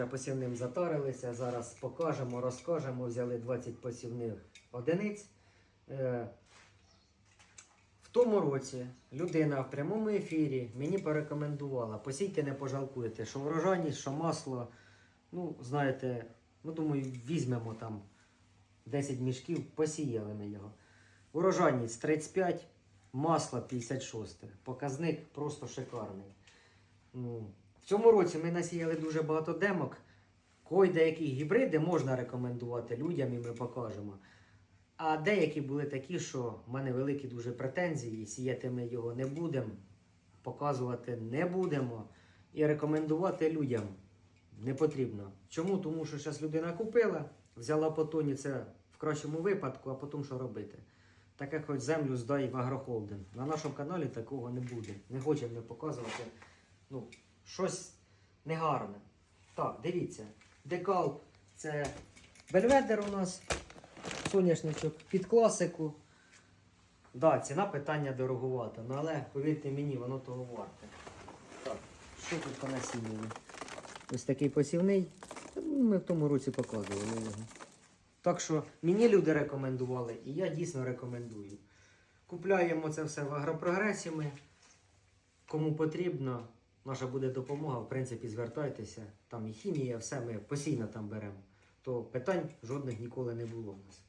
вже посівним затарилися. Зараз покажемо, розкажемо. Взяли 20 посівних одиниць. Е, В тому році людина в прямому ефірі мені порекомендувала, посійте, не пожалкуєте, що врожайність, що масло. Ну, знаєте, ну думаю, візьмемо там 10 мішків, посіяли ми його. Урожайність 35, масло 56. Показник просто шикарний. Ну, в цьому році ми насіяли дуже багато демок. Кой деякі гібриди можна рекомендувати людям і ми покажемо. А деякі були такі, що в мене великі дуже претензії, сіяти ми його не будемо, показувати не будемо і рекомендувати людям не потрібно. Чому? Тому що зараз людина купила, взяла по тоні це в кращому випадку, а потім що робити? Таке хоч землю здай в агрохолдинг. На нашому каналі такого не буде. Не хочемо ми показувати ну, щось негарне. Так, дивіться. Декал це бельведер у нас. Соняшничок під класику. Да, ціна питання дороговата, ну, але повірте мені, воно того варте. Так, що тут по насінню? Ось такий посівний. Ми в тому році показували його. Так що мені люди рекомендували, і я дійсно рекомендую. Купляємо це все в агропрогресі. Ми. Кому потрібно, наша буде допомога. В принципі, звертайтеся. Там і хімія, все ми постійно там беремо. То питань жодних ніколи не було в нас.